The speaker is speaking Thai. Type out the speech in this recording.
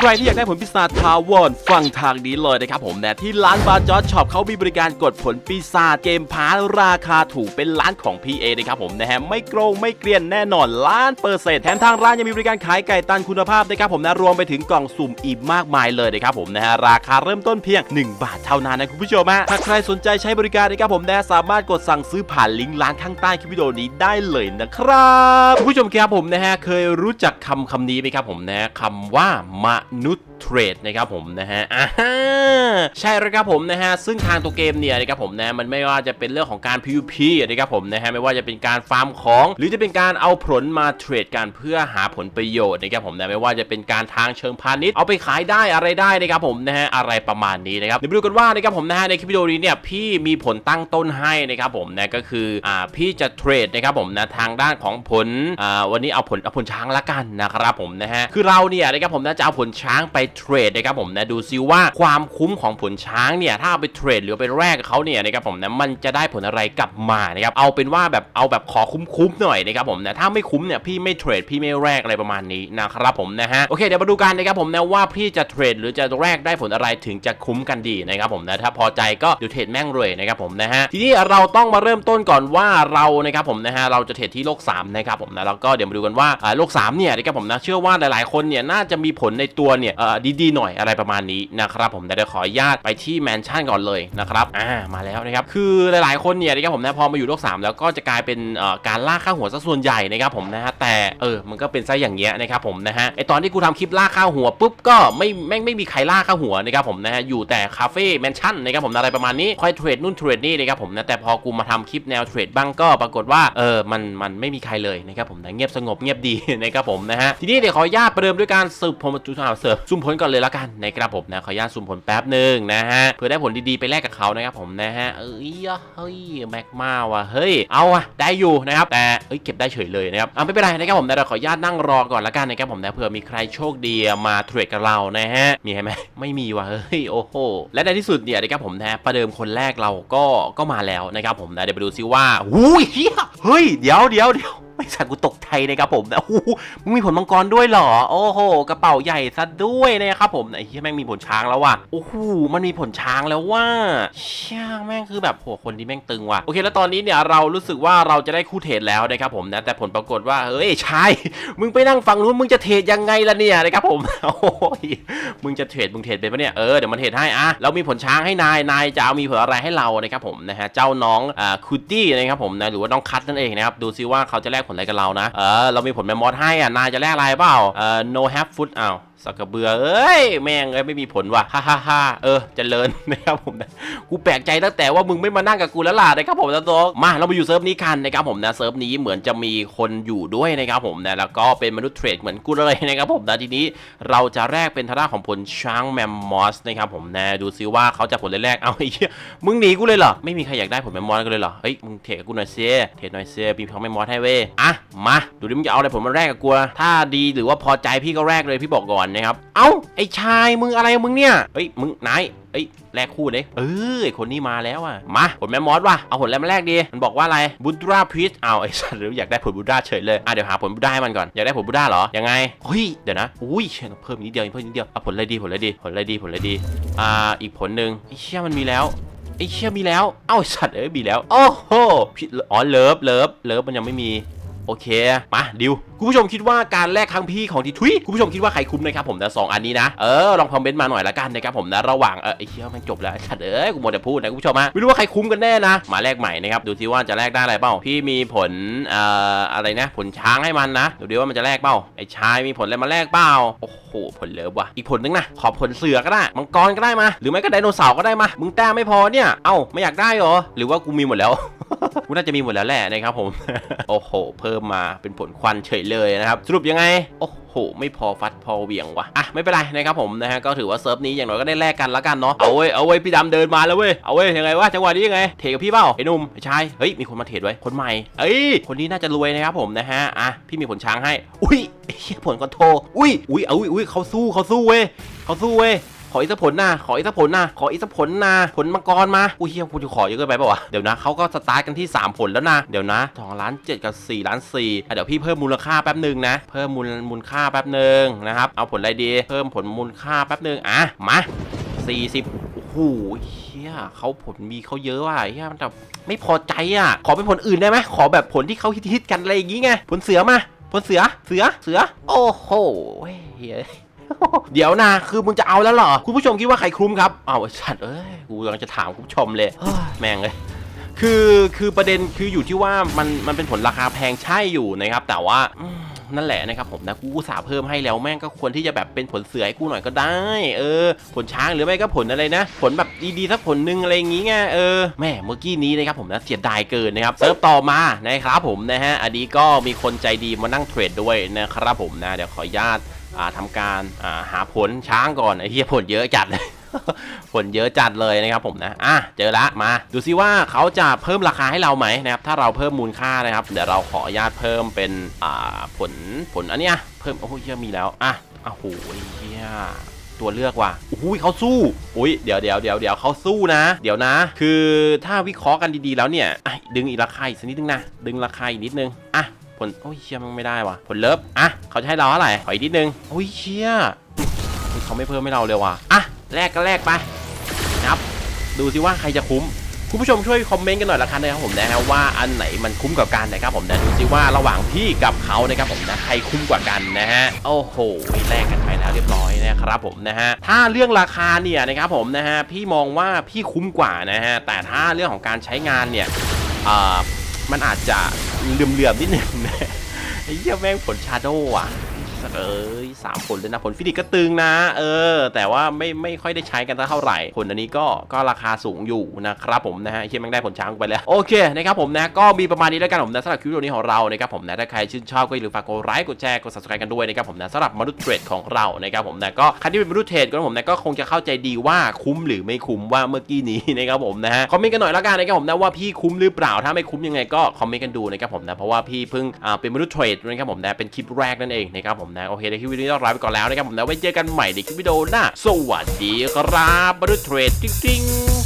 ใครที่อยากได้ผลปีศาจทาวอนฟังทางนี้เลยนะครับผมนะที่ร้านบาร์จอร์ช็อปเขามีบริการกดผลปีศาจเกมพาร์ราคาถูกเป็นร้านของ PA นะครับผมนะฮะไม่โกงไม่เกลียนแน่นอนล้านเปอร์เซ็นต์แถมทางร้านยังมีบริการขายไก่ตันคุณภาพนะครับผมนะรวมไปถึงกล่องสุ่มอีกมากมายเลยนะครับผมนะฮะราคาเริ่มต้นเพียง 1 บาทเท่านั้นนะคุณผู้ชมฮะถ้าใครสนใจใช้บริการนะครับผมนะสามารถกดสั่งซื้อผ่านลิงก์ร้านข้างใต้คลิปวิดีโอนี้ได้เลยนะครับคุณผู้ชมครับผมนะฮะเคยรู้จักคำคำนี้ไหมครับผมนะคำว่ามนุษย์ เทรดนะครับผมนะฮะอ่าใช่แล้วครับผมนะฮะซึ่งทางตัวเกมเนี่ยนะครับผมนะมันไม่ว่าจะเป็นเรื่องของการ PVP นะครับผมนะฮะไม่ว่าจะเป็นการฟาร์มของ หรือจะเป็นการเอาผลมาเทรดกันเพื่อหาผลประโยชน์นะครับผมนะไม่ว่าจะเป็นการทางเชิงพาณิชย์เอาไปขายได้อะไรได้นะครับผมนะฮะอะไรประมาณนี้นะครับเดี๋ยวไปดูกันว่านะครับผมนะฮะในคลิปวิดีโอนี้เนี่ยพี่มีผลตั้งต้นให้นะครับผมนะก็คืออ่าพี่จะเทรดนะครับผมนะทางด้านของผลอ่าวันนี้เอาผลเอาผลช้างละกันนะครับผมนะฮะคือเราเนี่ยนะครับผมนะจะเอาผลช้างไปเทรดนะครับผมนะดูซิว่าความคุ้มของผลช้างเนี่ยถ้าเอาไปเทรดหรือไปแลกกับเขาเนี่ยนะครับผมนะมันจะได้ผลอะไรกลับมานะครับเอาเป็นว่าแบบเอาแบบขอคุ้มๆหน่อยนะครับผมนะถ้าไม่คุ้มเนี่ยพี่ไม่เทรดพี่ไม่แลกอะไรประมาณนี้นะครับผมนะฮะโอเคเดี๋ยวมาดูกันนะครับผมนะว่าพี่จะเทรดหรือจะแลกได้ผลอะไรถึงจะคุ้มกันดีนะครับผมนะถ้าพอใจก็เดี๋ยวเทรดแม่งเลยนะครับผมนะฮะทีนี้เราต้องมาเริ่มต้นก่อนว่าเรานะครับผมนะฮะเราจะเทรดที่โลก3นะครับผมนะแล้วก็เดี๋ยวมาดูกันว่าโลก3เนี่ยนะครับผมนะเชื่อว่าหลายๆคนเนี่ยน่าจะมีผลในตัวเนี่ยดีๆหน่อยอะไรประมาณนี้นะครับผมแต่เดี๋ยวขออนุญาตไปที่แมนชั่นก่อนเลยนะครับอ่ามาแล้วนะครับคือหลายๆคนเนี่ยนะครับผมนะพอมาอยู่โลก 3 แล้วก็จะกลายเป็นการล่าค่าหัวซะส่วนใหญ่นะครับผมนะฮะแต่เออมันก็เป็นซะอย่างเงี้ยนะครับผมนะฮะไอตอนที่กูทำคลิปล่าค่าหัวปุ๊บก็ไม่แม่งไม่มีใครล่าค่าหัวนะครับผมนะฮะอยู่แต่คาเฟ่แมนชั่นนะครับผมอะไรประมาณนี้คอยเทรดนู่นเทรดนี่นะครับผมนะแต่พอกูมาทำคลิปแนวเทรดบ้างก็ปรากฏว่าเออมันมันไม่มีใครเลยนะครับผมนะเงียบสงบเงียบดีนะครับผมนะฮะทีนี้เดี๋ยวขออนุญาตประเดิมด้วยการสืบผลจุดข่าวเสิร์ฟซุ่มผลก่อนเลยละกันนะครับผมนะขออนุญาตซุ่มผลแป๊บหนึ่งนะฮะเพื่อได้ผลดีๆไปแลกกับเขานะครับผมนะฮะเอ้ยเฮ้ยแม็กมาว่ะเฮ้ยเอาอะได้อยู่นะครับแต่เอ้ยเก็บได้เฉยเลยนะครับอะไม่เป็นไรนะครับผมนะเดี๋ยวขออนุญาตนั่งรอก่อนละกันนะครับผมนะเผื่อมีใครโชคดีมาเทรดกับเรานะฮะมีไหมไม่มีว่ะเฮ้ยโอ้โหและในที่สุดเนี่ยนะครับผมนะประเดิมคนแรกเราก็ก็มาแล้วนะครับผมนะเดี๋ยวไปดูซิว่าหูยเฮ้ยเดี๋ยวเดี๋ยวเดี๋ยว ไม่สักกูตกใจนะครับผมนะโอ้มึงมีผลมังกรด้วยเหรอ โอ้โห กระเป๋าใหญ่ซะด้วยนะครับผมไอ้เหี้ยแม่งมีผลช้างแล้วว่ะ โอ้โห มันมีผลช้างแล้วว่าช่างแม่งคือแบบโหคนที่แม่งตึงว่ะ โอเค แล้วตอนนี้เนี่ยเรารู้สึกว่าเราจะได้คู่เทรดแล้วนะครับผมนะ แต่ผลปรากฏว่าเฮ้ยชาย มึงไปนั่งฟังนู้นมึงจะเทรดยังไงล่ะเนี่ยนะครับผม โอ้ย มึงจะเทรดมึงเทรดเป็นปะเนี่ย เออ เดี๋ยวมันเทรดให้อะเรามีผลช้างให้นาย นายจะเอามีผลอะไรให้เรานะครับผมนะฮะ เจ้าน้องอ่าคูตี้นะครับผมนะ หรือว่าน้องคัทนั่นเองนะครับ ดูซิว่าเขาจะแลกผลอะไรกับเรานะ เออ เรามีผลแมมมอสให้อะ นายจะแลกอะไรเปล่า เออ no have food อ้าว สักกระเบือเอ้ยแม่งเอ้ยไม่มีผลว่ะฮ่าฮ่าฮ่าเออเจริญนะครับผมนะกูแปลกใจตั้งแต่ว่ามึงไม่มานั่งกับกูแล้วล่ะนะครับผมนะโต๊ะมาเรามาอยู่เซิร์ฟนี้กันนะครับผมนะเซิร์ฟนี้เหมือนจะมีคนอยู่ด้วยนะครับผมนะแล้วก็เป็นมนุษย์เทรดเหมือนกูเลยนะครับผมนะทีนี้เราจะแลกเป็นทางด้าของผลช้างแมมมอสนะครับผมนะดูซิว่าเขาจะผลแรกเอาไอ้เหี้ยมึงหนีกูเลยเหรอไม่มีใครอยากได้ผลแมมมอสกันเลยเหรอเฮ้ยมึงเทรดกับกูหน่อยเซียเทรดหน่อยเซียมีผลแมมมอสให้เว้ยอะมาดูดิมึงจะเอาอะไรผลมาแรกกับกูถ้าดีหรือว่าพอใจพี่ก็แรกเลยพี่บอกก่อนนะครับ เอ้าไอ้ชายมึงอะไรมึงเนี่ยเฮ้ยมึงนายเอ้ยแลกคู่เลยเออคนนี้มาแล้วอะ มาผลแมมมอสว่ะ เอาผลอะไรมาแลกดี มันบอกว่าอะไรบุตราพีชเอาไอ้สัตว์หรืออยากได้ผลบุตราเฉยเลยอะเดี๋ยวหาผลบุตราให้มันก่อน อยากได้ผลบุตราเหรอ ยังไงเฮ้ยเดี๋ยวนะ อุ้ยเพิ่มนิดเดียวเพิ่มนิดเดียวเอาผลอะไรดีผลอะไรดีผลอะไรดีผลอะไรดี อ่าอีกผลหนึ่งไอ้เชี่ยมันมีแล้วไอ้เชี่ยมีแล้ว เอ้าสัตว์เอ้ยมีแล้ว โอ้โหอ๋อเลิฟเลิฟเลิฟมันยังไม่มี โอเค มาดิว คุณผู้ชมคิดว่าการแลกครั้งพี่ของทีทวีคุณผู้ชมคิดว่าใครคุ้มนะครับผมนะสองอันนี้นะเออลองคอมเมนต์มาหน่อยละกันนะครับผมนะระหว่างเออไอ้เชี่ยมันจบแล้วสัตว์เอ้ยกูหมดแต่พูดนะคุณผู้ชมฮะไม่รู้ว่าใครคุ้มกันแน่นะมาแลกใหม่นะครับดูซิว่าจะแลกได้อะไรเปล่าพี่มีผลเอ่ออะไรนะ ผลช้างให้มันนะดูดิว่ามันจะแลกเปล่าไอ้ชายมีผลอะไรมาแลกเปล่าโอ้โหผลเลิฟว่ะอีกผลนึงนะขอผลเสือก็ได้มังกรก็ได้มา หรือไม่ก็ไดโนเสาร์ก็ได้มามึงแต้มไม่พอเนี่ยเอ้าไม่อยากได้เหรอหรือว่ากูมีหมดแล้วกูน่าจะมีหมดแล้วแหละนะครับผมโอ้โห เพิ่มมาเป็นผลควันเฉยเลยนะครับสรุปยังไงโอ้โหไม่พอฟัดพอเวียงว่ะอะไม่เป็นไรนะครับผมนะฮะก็ถือว่าเซิร์ฟนี้อย่างน้อยก็ได้แลกกันแล้วกันเนาะเอาเว้ยเอาเว้ยพี่ดำเดินมาแล้วเว้ยเอาเว้ยยังไงวะจังหวะนี้ยังไงเทกับพี่เปล่าไอ้นุ่มไอ้ชายเฮ้ยมีคนมาเทรดไว้คนใหม่เอ้ยคนนี้น่าจะรวยนะครับผมนะฮะอะพี่มีผลช้างให้ อุ้ยผลคอนโทรอุ้ยอุ้ยเอาอุ้ยอุ้ยเขาสู้เขาสู้เว้ยเขาสู้เว้ย ขออีกสักผลนะขออีกสักผลนะขออีกสักผลนะผลมังกรมาอุ้ยเฮียกูจะขอเยอะเกินไปปะวะเดี๋ยวนะเขาก็สตาร์ทกันที่ 3 ผลแล้วนะเดี๋ยวนะ2ล้าน7กับ4ล้าน4อ่เดี๋ยวพี่เพิ่มมูลค่าแป๊บหนึ่งนะเพิ่มมูลมูลค่าแป๊บหนึ่งนะครับเอาผลอะไรดีเพิ่มผลมูลค่าแป๊บหนึ่งอะมา40โอ้โหเฮียเขาผลมีเขาเยอะว่ะเฮียมันแบบไม่พอใจอะ ขอเป็นผลอื่นได้ไหมขอแบบผลที่เขาฮิตๆกันอะไรอย่างงี้ไงผลเสือมาผลเสือเสือเสือ โอ้โหเฮีย เดี๋ยวนะ คือมึงจะเอาแล้วเหรอ คุณผู้ชมคิดว่าใครคุ้มครับเอาวไอ้สัตว์เอ้ย กูกำลังจะถามคุณผู้ชมเลย แม่งเลยคือคือประเด็นคืออยู่ที่ว่ามันมันเป็นผลราคาแพงใช่อยู่นะครับ แต่ว่า นั่นแหละนะครับผมนะกูอุตส่าห์เพิ่มให้แล้วแม่งก็ควรที่จะแบบเป็นผลเสือให้กูหน่อยก็ได้ เออ ผลช้างหรือไม่ก็ผลอะไรนะ ผลแบบดีๆสักผลหนึงอะไรอย่างงี้ไงเออแม่เมื่อกี้นี้นะครับผมนะเสียดายเกินนะครับเซิร์ฟต่อมานะครับผมนะฮะอันนี้ก็มีคนใจดีมานั่งเทรดด้วยนะครับผมนะเดี๋ยวขออนุญาตอ่าทำการอ่าหาผลช้างก่อนไอ้เหี้ยผลเยอะจัดเลย ผลเยอะจัดเลยนะครับผมนะอะเจอละมาดูซิว่าเขาจะเพิ่มราคาให้เราไหมนะครับถ้าเราเพิ่มมูลค่านะครับเดี๋ยวเราขออนุญาตเพิ่มเป็นอ่าผลผลอันเนี้ยเพิ่มโอ้โหเหี้ยมีแล้วอะโอ้โหเหี้ยตัวเลือกว่ะโอ้โหเขาสู้อุ้ยเดี๋ยวเดี๋ยวเดี๋ยวเดี๋ยวเขาสู้นะ เดี๋ยวนะ คือถ้าวิเคราะห์กันดีๆแล้วเนี่ยดึงอีกราคาอีกสักนิดนึงนะ ดึงราคาอีกนิดนึง อะ ผล โอ้ยเชี่ยมันไม่ได้ว่ะ ผลเลิฟ อะ เขาจะให้เราเท่าไหร่ ขออีกนิดนึง โอ้ยเชี่ยเขาไม่เพิ่มให้เราเลยว่ะ อะ แลกก็แลกไปนะครับดูสิว่าใครจะคุ้มคุณผู้ชมช่วยคอมเมนต์กันหน่อยละกันนะครับผมนะฮะว่าอันไหนมันคุ้มกว่ากันนะครับผมนะดูสิว่าระหว่างพี่กับเขานะครับผมนะใครคุ้มกว่ากันนะฮะโอ้โหแลกกันไปแล้วเรียบร้อยนะครับผมนะฮะถ้าเรื่องราคาเนี่ยนะครับผมนะฮะพี่มองว่าพี่คุ้มกว่านะฮะแต่ถ้าเรื่องของการใช้งานเนี่ยอ่ามันอาจจะเหลื่อมๆนิดนึงนะไอ้เหี้ยแม่งผลชาโดว์อะ สัตว์เอ้ยสามผลเลยนะผลฟินิกก็ตึงนะ เออ แต่ว่าไม่ไม่ค่อยได้ใช้กันเท่าไหร่ผลอันนี้ก็ก็ราคาสูงอยู่นะครับผมนะฮะเหี้ยแม่งได้ผลช้างไปแล้วโอเคนะครับผมนะก็มีประมาณนี้แล้วกันผมนะสำหรับคลิปวิดีโอนี้ของเรานะครับผมนะถ้าใครชื่นชอบก็อย่าลืมฝากกดไลค์กดแชร์กด subscribe กันด้วยนะครับผมนะสำหรับมนุษย์เทรดของเรานะครับผมนะก็ใครที่เป็นมนุษย์เทรดก็ผมนะก็คงจะเข้าใจดีว่าคุ้มหรือไม่คุ้มว่าเมื่อกี้นี้นะครับผมนะฮะคอมเมนต์กันหน่อยแล้วกันนะครับผมนะว่าพี่คุ้มหรือเปล่าถ้าไม่คุ้มยังไงก็คอมเมนต์กันดูนะครับผมนะเพราะว่าพี่เพิ่งอ่าเป็นมนุษย์เทรดนะครับผมนะเป็นคลิปแรกนั่นเองนะครับผมนะ โอเคในคลิปวิดีโอนี้ต้องลาไปก่อนแล้วนะครับผมนะไว้เจอกันใหม่ในคลิปวิดีโอหน้าสวัสดีครับบรุษย์เทรดจริงๆ